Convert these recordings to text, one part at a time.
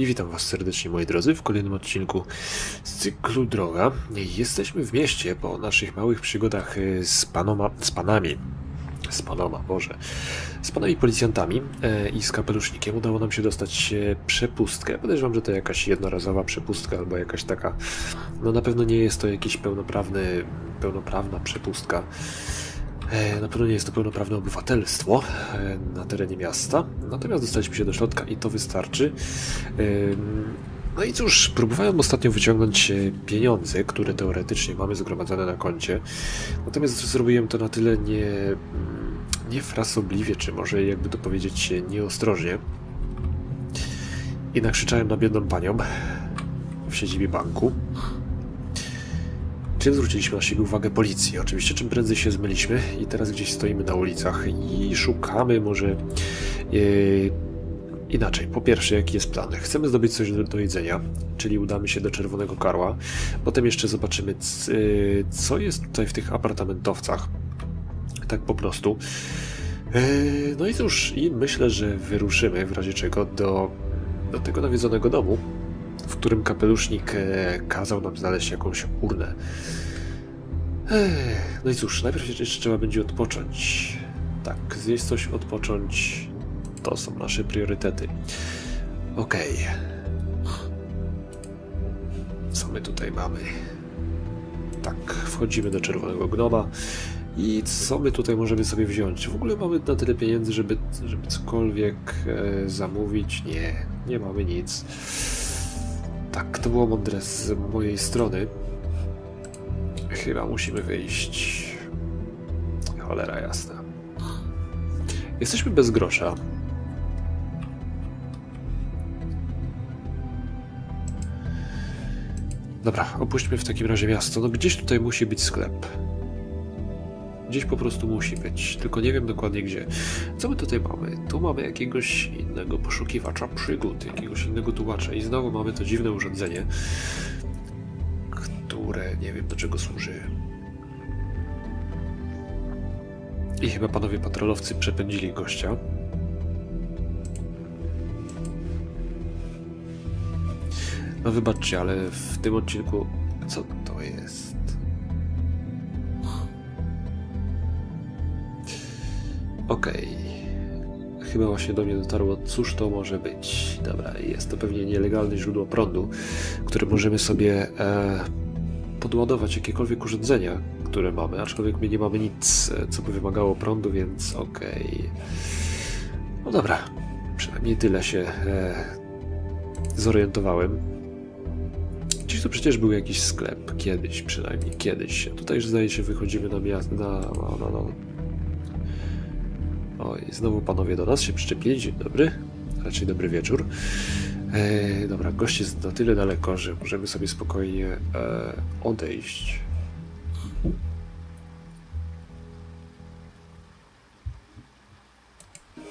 I witam Was serdecznie, moi drodzy, w kolejnym odcinku z cyklu Droga. Jesteśmy w mieście po naszych małych przygodach y, z, panoma, z panami. Z panoma, Boże. Z panami policjantami e, i z kapelusznikiem udało nam się dostać e, przepustkę. Podejrzewam, że to jakaś jednorazowa przepustka albo jakaś taka. No na pewno nie jest to jakiś pełnoprawny, pełnoprawna przepustka. E, Na pewno nie jest to pełnoprawne obywatelstwo e, na terenie miasta, natomiast dostaliśmy się do środka i to wystarczy. Ym, No i cóż, próbowałem ostatnio wyciągnąć e, pieniądze, które teoretycznie mamy zgromadzone na koncie, natomiast zrobiłem to na tyle nie, mm, niefrasobliwie, czy może jakby to powiedzieć nieostrożnie. I nakrzyczałem na biedną panią w siedzibie banku. Czym zwróciliśmy na siebie uwagę policji? Oczywiście czym prędzej się zmyliśmy i teraz gdzieś stoimy na ulicach i szukamy może e, inaczej. Po pierwsze, jaki jest plan? Chcemy zdobyć coś do, do jedzenia, czyli udamy się do Czerwonego Karła. Potem jeszcze zobaczymy, e, co jest tutaj w tych apartamentowcach. Tak po prostu. E, No i cóż, i myślę, że wyruszymy w razie czego do, do tego nawiedzonego domu, w którym kapelusznik e, kazał nam znaleźć jakąś urnę. No i cóż, najpierw jeszcze trzeba będzie odpocząć. Tak, zjeść coś, odpocząć. To są nasze priorytety. Okej. Co my tutaj mamy? Tak, wchodzimy do Czerwonego Gnoma. I co my tutaj możemy sobie wziąć? W ogóle mamy na tyle pieniędzy, żeby, żeby cokolwiek e, zamówić? Nie, nie mamy nic. Tak, to było mądre z mojej strony. Chyba musimy wyjść. Cholera jasna. Jesteśmy bez grosza. Dobra, opuśćmy w takim razie miasto. No gdzieś tutaj musi być sklep. Gdzieś po prostu musi być, tylko nie wiem dokładnie gdzie. Co my tutaj mamy? Tu mamy jakiegoś innego poszukiwacza przygód, jakiegoś innego tłumacza i znowu mamy to dziwne urządzenie, które nie wiem do czego służy. I chyba panowie patrolowcy przepędzili gościa. No wybaczcie, ale w tym odcinku... Co to jest? Okej. Chyba właśnie do mnie dotarło, cóż to może być. Dobra, jest to pewnie nielegalne źródło prądu, które możemy sobie e, podładować jakiekolwiek urządzenia, które mamy, aczkolwiek my nie mamy nic, e, co by wymagało prądu, więc okej. No dobra, przynajmniej tyle się e, zorientowałem. Gdzieś tu przecież był jakiś sklep, kiedyś przynajmniej, kiedyś. Tutaj już zdaje się wychodzimy na miasto, na, na, na, na Oj, znowu panowie do nas się przyczepili. Dzień dobry. Raczej dobry wieczór. E, dobra, gość jest na tyle daleko, że możemy sobie spokojnie e, odejść.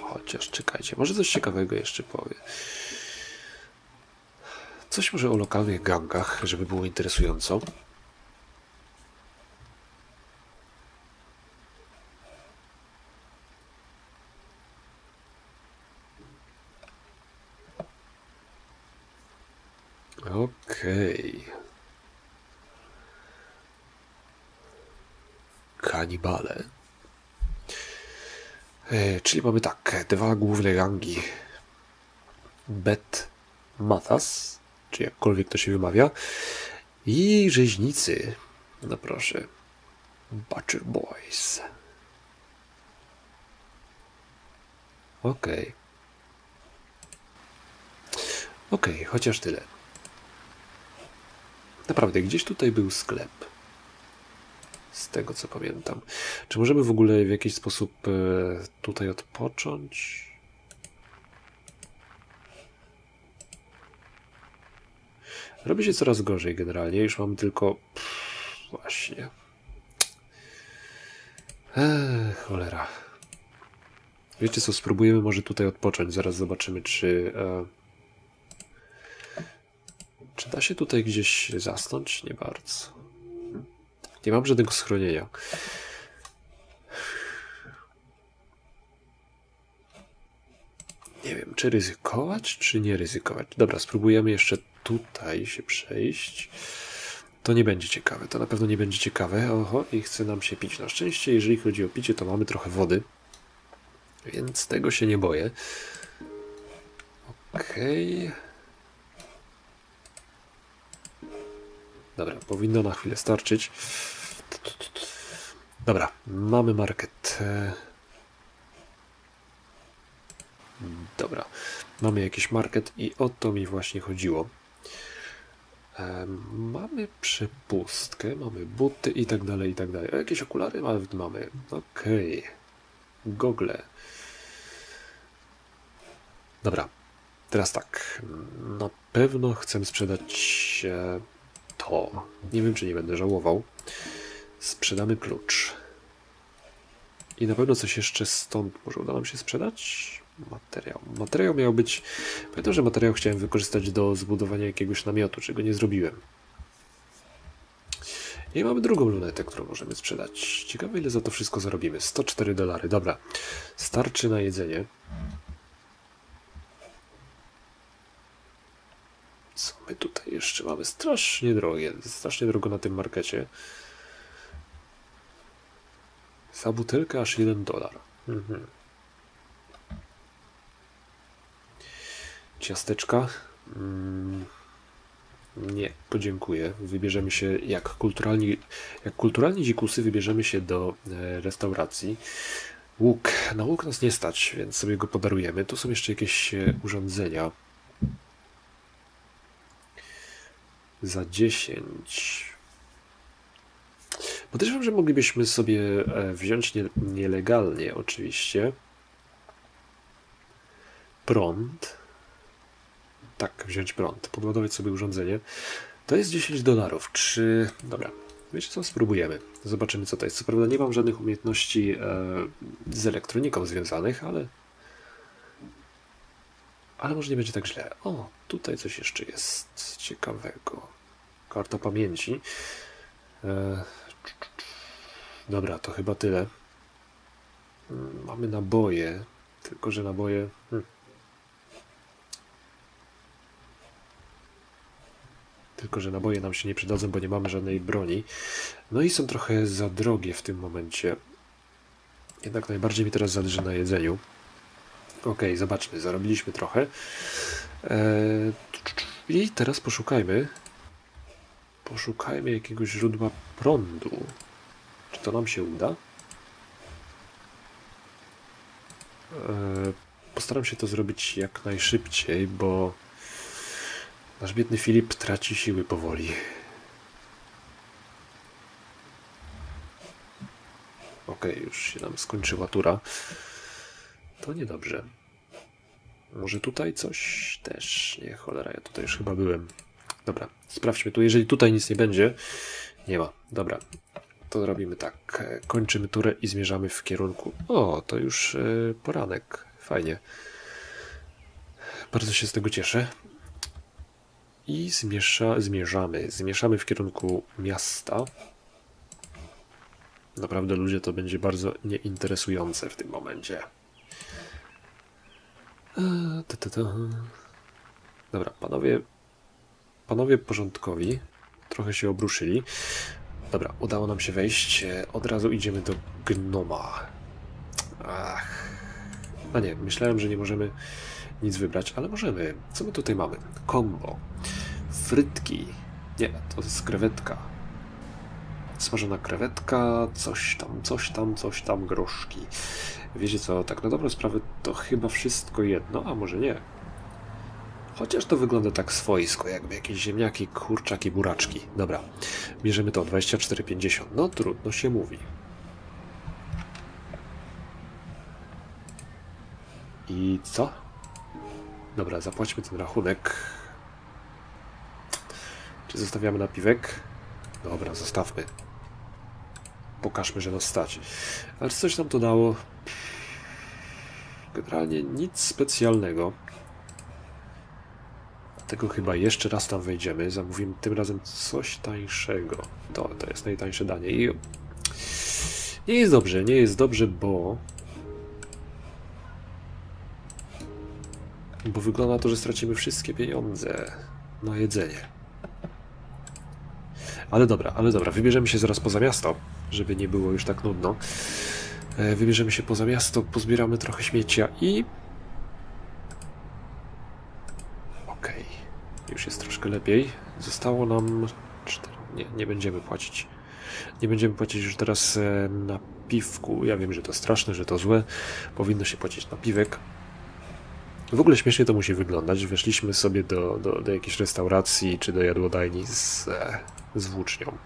Chociaż czekajcie, może coś ciekawego jeszcze powie. Coś może o lokalnych gangach, żeby było interesująco. Okej. Kanibale. E, czyli mamy tak, dwa główne gangi. Bet Mathas, czy jakkolwiek to się wymawia, i rzeźnicy. No proszę. Butcher Boys. Okej. Okej, chociaż tyle. Naprawdę, gdzieś tutaj był sklep. Z tego co pamiętam. Czy możemy w ogóle w jakiś sposób e, tutaj odpocząć? Robi się coraz gorzej generalnie. Już mam tylko. Pff, właśnie. Cholera. Wiecie co, spróbujemy może tutaj odpocząć. Zaraz zobaczymy, czy. E, czy da się tutaj gdzieś zasnąć? Nie bardzo. Nie mam żadnego schronienia. Nie wiem, czy ryzykować, czy nie ryzykować. Dobra, spróbujemy jeszcze tutaj się przejść. To nie będzie ciekawe, to na pewno nie będzie ciekawe. Oho, i chce nam się pić. Na szczęście, jeżeli chodzi o picie, to mamy trochę wody. Więc tego się nie boję. Okej. Dobra, powinno na chwilę starczyć. Dobra, mamy market. Dobra, mamy jakiś market i o to mi właśnie chodziło. Mamy przepustkę, mamy buty i tak dalej, i tak dalej. Jakieś okulary nawet mamy. Okej. Gogle. Dobra, teraz tak. Na pewno chcę sprzedać e, to. Nie wiem, czy nie będę żałował. Sprzedamy klucz. I na pewno coś jeszcze stąd może uda nam się sprzedać? Materiał. Materiał miał być. Pamiętam, że materiał chciałem wykorzystać do zbudowania jakiegoś namiotu, czego nie zrobiłem. I mamy drugą lunetę, którą możemy sprzedać. Ciekawe, ile za to wszystko zarobimy. 104 dolary. Dobra. Starczy na jedzenie. Co my mamy? Strasznie drogie. Strasznie drogo na tym markecie. Za butelkę aż 1 dolar. Mhm. Ciasteczka. Mm, nie, podziękuję. Wybierzemy się jak kulturalni, jak kulturalni dzikusy, wybierzemy się do e, restauracji. Łuk. Na łuk nas nie stać, więc sobie go podarujemy. Tu są jeszcze jakieś e, urządzenia. Za 10. Podejrzewam, że moglibyśmy sobie e, wziąć nie, nielegalnie, oczywiście. Prąd. Tak, wziąć prąd. Podładować sobie urządzenie. To jest 10 dolarów. Czy. Dobra. Wiecie co? Spróbujemy. Zobaczymy, co to jest. Co prawda, nie mam żadnych umiejętności e, z elektroniką związanych, ale. Ale może nie będzie tak źle. O, tutaj coś jeszcze jest ciekawego. Karta pamięci. E, Dobra, to chyba tyle. Mm, Mamy naboje, tylko że naboje. Hmm. Tylko, że naboje nam się nie przydadzą, bo nie mamy żadnej broni. No i są trochę za drogie w tym momencie. Jednak najbardziej mi teraz zależy na jedzeniu. Okej, zobaczmy, zarobiliśmy trochę. Eee, I teraz poszukajmy. Poszukajmy jakiegoś źródła prądu. Czy to nam się uda? Eee, Postaram się to zrobić jak najszybciej, bo nasz biedny Filip traci siły powoli. Okej, już się nam skończyła tura. To niedobrze. Może tutaj coś też? Nie, cholera, ja tutaj już chyba byłem. Dobra, sprawdźmy tu. Jeżeli tutaj nic nie będzie, nie ma. Dobra, to robimy tak. Kończymy turę i zmierzamy w kierunku. O, to już e, poranek. Fajnie. Bardzo się z tego cieszę. I zmiesza, zmierzamy. Zmierzamy w kierunku miasta. Naprawdę ludzie to będzie bardzo nieinteresujące w tym momencie. E. Dobra, panowie, panowie porządkowi trochę się obruszyli. Dobra, udało nam się wejść. E, Od razu idziemy do gnoma. Ach. A nie, myślałem, że nie możemy nic wybrać, ale możemy. Co my tutaj mamy? Combo. Frytki. Nie, to jest krewetka. Smażona krewetka, coś tam, coś tam, coś tam, groszki. Wiecie co, tak na dobrą sprawę to chyba wszystko jedno, a może nie. Chociaż to wygląda tak swojsko, jakby jakieś ziemniaki, kurczaki, buraczki. Dobra, bierzemy to, 24,50. No trudno się mówi. I co? Dobra, zapłaćmy ten rachunek. Czy zostawiamy napiwek? Dobra, zostawmy. Pokażmy, że nas stać. Ale coś nam to dało? Generalnie nic specjalnego. Dlatego chyba jeszcze raz tam wejdziemy. Zamówimy tym razem coś tańszego. To, to jest najtańsze danie. I nie jest dobrze, nie jest dobrze, bo Bo wygląda na to, że stracimy wszystkie pieniądze na jedzenie. Ale dobra, ale dobra, wybierzemy się zaraz poza miasto, żeby nie było już tak nudno. E, Wybierzemy się poza miasto, pozbieramy trochę śmiecia i... Okej, już jest troszkę lepiej. Zostało nam... Cztery... Nie, nie będziemy płacić. Nie będziemy płacić już teraz e, na piwku. Ja wiem, że to straszne, że to złe. Powinno się płacić na piwek. W ogóle śmiesznie to musi wyglądać. Weszliśmy sobie do, do, do jakiejś restauracji czy do jadłodajni z, e, z włócznią.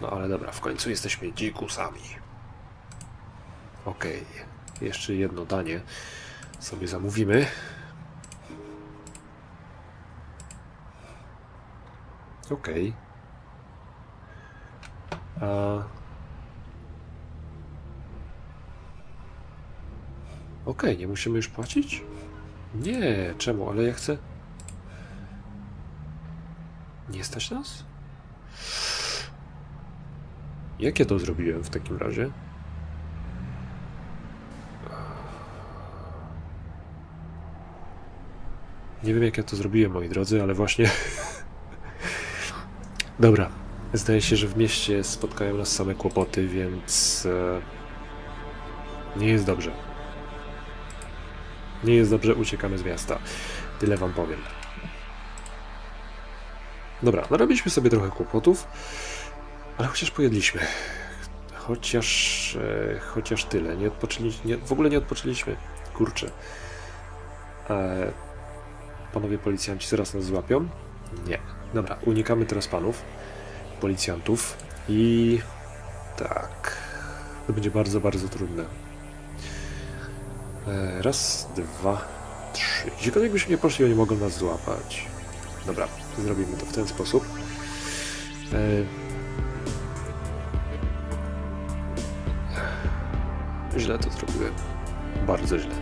No ale dobra, w końcu jesteśmy dzikusami. Okej, jeszcze jedno danie sobie zamówimy. Okej. A... Okej, nie musimy już płacić? Nie, czemu? Ale ja chcę... Nie stać nas? Jak ja to zrobiłem w takim razie? Nie wiem jak ja to zrobiłem, moi drodzy, ale właśnie... Dobra, zdaje się, że w mieście spotkają nas same kłopoty, więc... E... Nie jest dobrze. Nie jest dobrze, uciekamy z miasta. Tyle wam powiem. Dobra, narobiliśmy sobie trochę kłopotów, ale chociaż pojedliśmy. Chociaż, e, chociaż tyle. Nie odpoczęliśmy, nie, w ogóle nie odpoczęliśmy. Kurczę. E, panowie policjanci zaraz nas złapią? Nie. Dobra, unikamy teraz panów, policjantów i tak. To będzie bardzo, bardzo trudne. E, raz, dwa, trzy. Gdziekolwiek byśmy nie poszli, oni mogą nas złapać. Dobra, zrobimy to w ten sposób. E, źle to zrobiłem. Bardzo źle.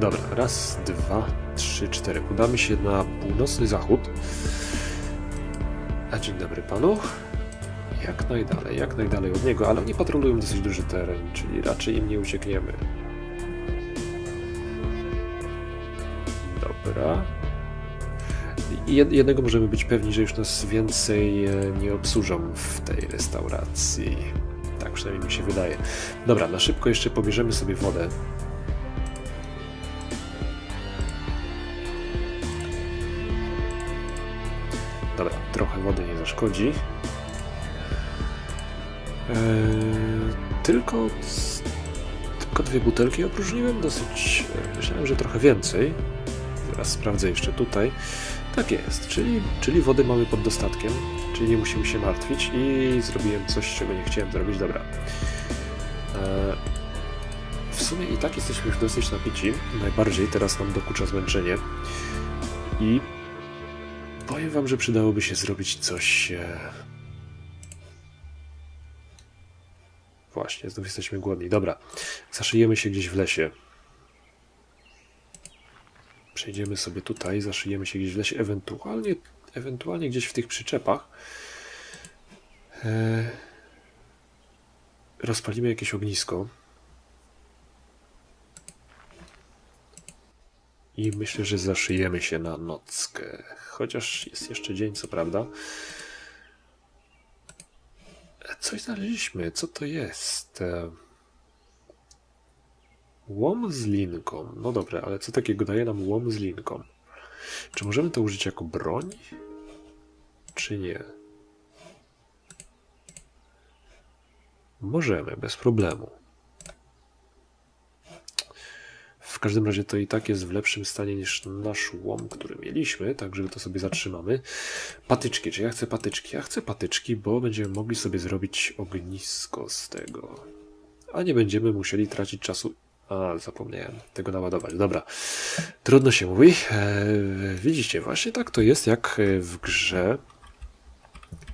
Dobra, raz, dwa, trzy, cztery. Udamy się na północny zachód. A dzień dobry panu. Jak najdalej, jak najdalej od niego, ale oni patrolują dosyć duży teren, czyli raczej im nie uciekniemy. Dobra. Jednego możemy być pewni, że już nas więcej e, nie obsłużą w tej restauracji. Tak przynajmniej mi się wydaje. Dobra, na szybko jeszcze pobierzemy sobie wodę. Dobra, trochę wody nie zaszkodzi. Eee, tylko, tylko dwie butelki opróżniłem, dosyć, e, myślałem, że trochę więcej. Zaraz sprawdzę jeszcze tutaj. Tak jest, czyli, czyli wody mamy pod dostatkiem, czyli nie musimy się martwić i zrobiłem coś, czego nie chciałem zrobić. Dobra. Eee, w sumie i tak jesteśmy już dosyć napici. Najbardziej teraz nam dokucza zmęczenie. I powiem wam, że przydałoby się zrobić coś... E... Właśnie, znów jesteśmy głodni. Dobra, zaszyjemy się gdzieś w lesie. Przejdziemy sobie tutaj, zaszyjemy się gdzieś w lesie, ewentualnie, ewentualnie gdzieś w tych przyczepach. E... Rozpalimy jakieś ognisko. I myślę, że zaszyjemy się na nockę. Chociaż jest jeszcze dzień, co prawda. Coś znaleźliśmy. Co to jest? Łom z linką. No dobra, ale co takiego daje nam łom z linką? Czy możemy to użyć jako broń? Czy nie? Możemy, bez problemu. W każdym razie to i tak jest w lepszym stanie niż nasz łom, który mieliśmy, tak żeby to sobie zatrzymamy. Patyczki, czy ja chcę patyczki? Ja chcę patyczki, bo będziemy mogli sobie zrobić ognisko z tego. A nie będziemy musieli tracić czasu. A, zapomniałem tego naładować. Dobra, trudno się mówi. Eee, widzicie, właśnie tak to jest, jak w grze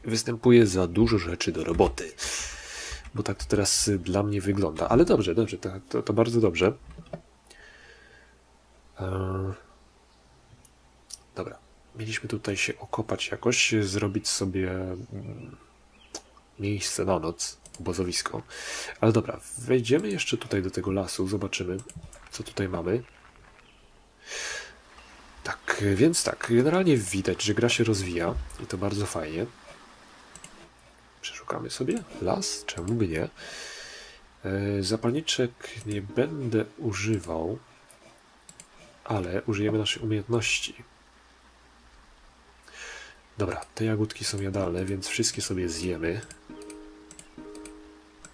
występuje za dużo rzeczy do roboty. Bo tak to teraz dla mnie wygląda. Ale dobrze, dobrze, to, to, to bardzo dobrze. Eee, Dobra. Mieliśmy tutaj się okopać jakoś, zrobić sobie mm, miejsce na noc. Obozowisko. Ale dobra, wejdziemy jeszcze tutaj do tego lasu, zobaczymy, co tutaj mamy. Tak, więc tak, generalnie widać, że gra się rozwija i to bardzo fajnie. Przeszukamy sobie las, czemu by nie. E, Zapalniczek nie będę używał, ale użyjemy naszej umiejętności. Dobra, te jagódki są jadalne, więc wszystkie sobie zjemy.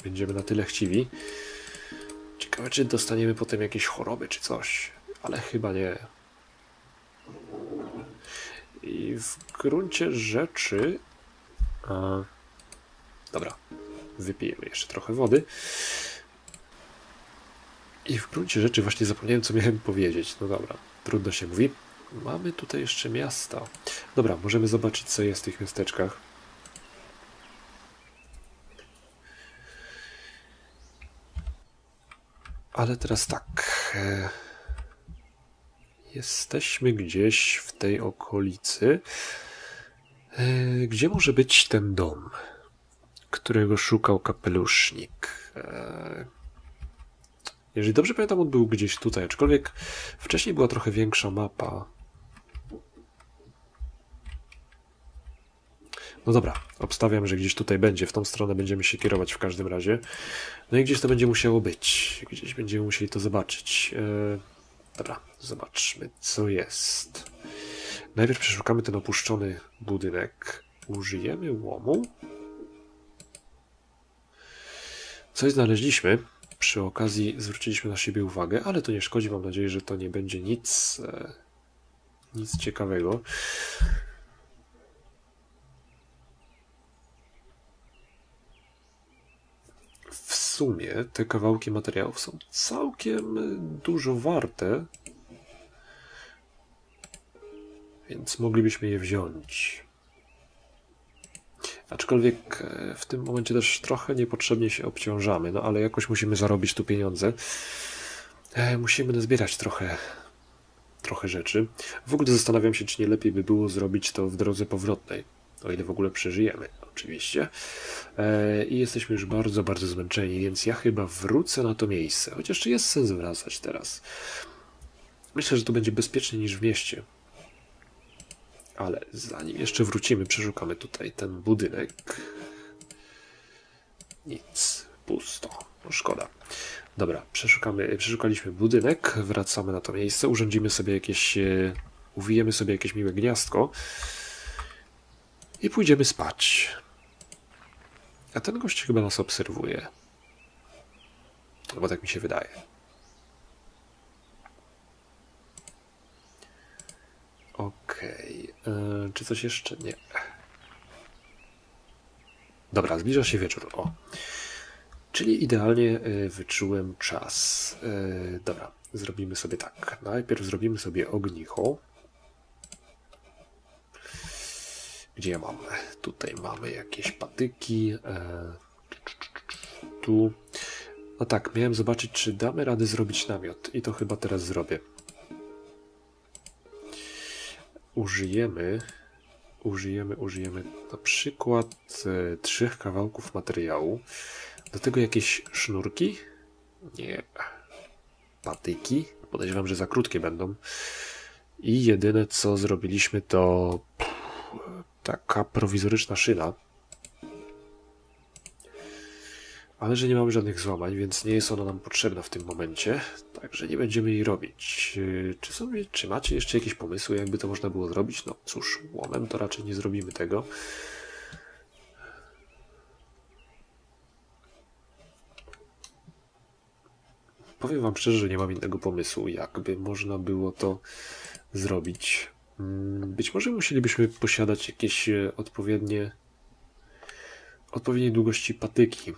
Będziemy na tyle chciwi. Ciekawe, czy dostaniemy potem jakieś choroby czy coś, ale chyba nie. I w gruncie rzeczy. A, dobra, wypijemy jeszcze trochę wody. I w gruncie rzeczy właśnie zapomniałem, co miałem powiedzieć. No dobra, trudno się mówi. Mamy tutaj jeszcze miasta. Dobra, możemy zobaczyć, co jest w tych miasteczkach. Ale teraz tak. e, Jesteśmy gdzieś w tej okolicy. E, Gdzie może być ten dom, którego szukał kapelusznik? E, Jeżeli dobrze pamiętam, on był gdzieś tutaj, aczkolwiek wcześniej była trochę większa mapa. No dobra, obstawiam, że gdzieś tutaj będzie, w tą stronę będziemy się kierować w każdym razie. No i gdzieś to będzie musiało być. Gdzieś będziemy musieli to zobaczyć. E, dobra, zobaczmy, co jest. Najpierw przeszukamy ten opuszczony budynek. Użyjemy łomu. Coś znaleźliśmy. Przy okazji zwróciliśmy na siebie uwagę, ale to nie szkodzi. Mam nadzieję, że to nie będzie nic, e, nic ciekawego. w sumie te kawałki materiałów są całkiem dużo warte. Więc moglibyśmy je wziąć. Aczkolwiek e, w tym momencie też trochę niepotrzebnie się obciążamy, no ale jakoś musimy zarobić tu pieniądze. E, Musimy nazbierać trochę, trochę rzeczy. W ogóle zastanawiam się, czy nie lepiej by było zrobić to w drodze powrotnej. O ile w ogóle przeżyjemy, oczywiście. E, I jesteśmy już bardzo, bardzo zmęczeni, więc ja chyba wrócę na to miejsce. Chociaż czy jest sens wracać teraz? Myślę, że to będzie bezpieczniej niż w mieście. Ale zanim jeszcze wrócimy, przeszukamy tutaj ten budynek. Nic, pusto. No szkoda. Dobra, przeszukamy, przeszukaliśmy budynek, wracamy na to miejsce, urządzimy sobie jakieś, e, uwijemy sobie jakieś miłe gniazdko i pójdziemy spać. A ten gość chyba nas obserwuje. Bo tak mi się wydaje. Okej. e, Czy coś jeszcze? Nie. Dobra, zbliża się wieczór. O. Czyli idealnie e, wyczułem czas. E, Dobra, zrobimy sobie tak. Najpierw zrobimy sobie ognicho. Gdzie ja mam? Tutaj mamy jakieś patyki. E, tu. No tak, miałem zobaczyć, czy damy radę zrobić namiot. I to chyba teraz zrobię. Użyjemy. Użyjemy, użyjemy na przykład e, trzech kawałków materiału. Do tego jakieś sznurki? Nie. Patyki? Podejrzewam, że za krótkie będą. I jedyne co zrobiliśmy to taka prowizoryczna szyna. Ale że nie mamy żadnych złamań, więc nie jest ona nam potrzebna w tym momencie, także nie będziemy jej robić. Yy, Czy, sobie, czy macie jeszcze jakieś pomysły, jakby to można było zrobić? No cóż, łomem to raczej nie zrobimy tego. Powiem wam szczerze, że nie mam innego pomysłu, jakby można było to zrobić. Mm, Być może musielibyśmy posiadać jakieś e, odpowiednie odpowiedniej długości patyki.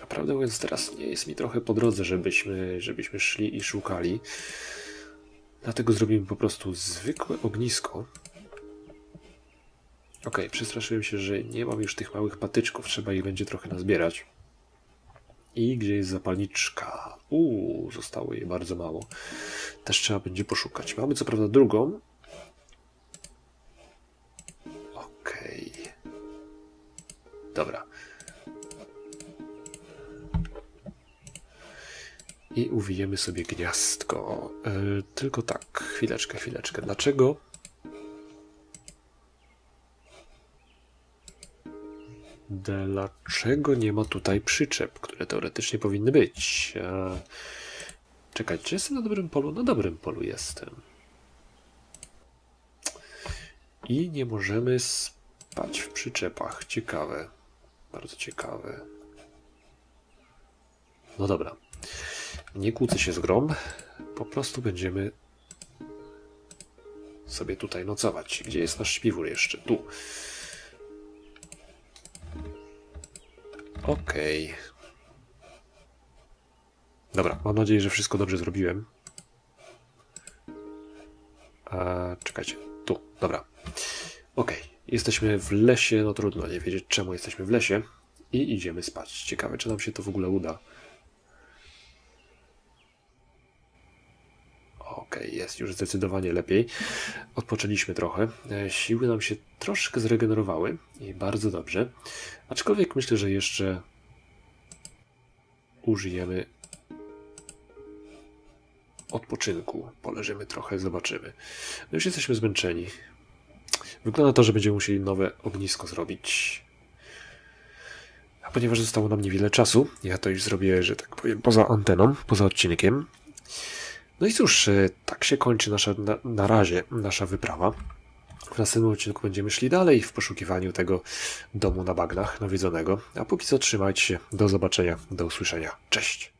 Naprawdę mówiąc, teraz nie jest mi trochę po drodze, żebyśmy, żebyśmy szli i szukali. Dlatego zrobimy po prostu zwykłe ognisko. Ok, przestraszyłem się, że nie mam już tych małych patyczków, trzeba ich będzie trochę nazbierać. I gdzie jest zapalniczka? Uuu, zostało jej bardzo mało. Też trzeba będzie poszukać. Mamy co prawda drugą. Dobra. I uwijemy sobie gniazdko. Yy, tylko tak, chwileczkę, chwileczkę. Dlaczego? Dlaczego nie ma tutaj przyczep, które teoretycznie powinny być? Eee, Czy jestem na dobrym polu? Na dobrym polu jestem. I nie możemy spać w przyczepach. Ciekawe. Bardzo ciekawe. No dobra. Nie kłócę się z grom. Po prostu będziemy sobie tutaj nocować. Gdzie jest nasz śpiwór jeszcze? Tu. Okej. Dobra, mam nadzieję, że wszystko dobrze zrobiłem. A, czekajcie, tu, dobra. Okej, jesteśmy w lesie, no trudno nie wiedzieć czemu jesteśmy w lesie. I idziemy spać. Ciekawe, czy nam się to w ogóle uda. Okej, jest już zdecydowanie lepiej. Odpoczęliśmy trochę. E, Siły nam się troszkę zregenerowały i bardzo dobrze. Aczkolwiek myślę, że jeszcze użyjemy odpoczynku. Poleżymy trochę, zobaczymy. No już jesteśmy zmęczeni. Wygląda na to, że będziemy musieli nowe ognisko zrobić. A ponieważ zostało nam niewiele czasu, ja to już zrobię, że tak powiem, poza anteną, poza odcinkiem. No i cóż, e, tak się kończy nasza, na, na razie nasza wyprawa. W następnym odcinku będziemy szli dalej w poszukiwaniu tego domu na bagnach nawiedzonego. A póki co trzymajcie się. Do zobaczenia, do usłyszenia. Cześć!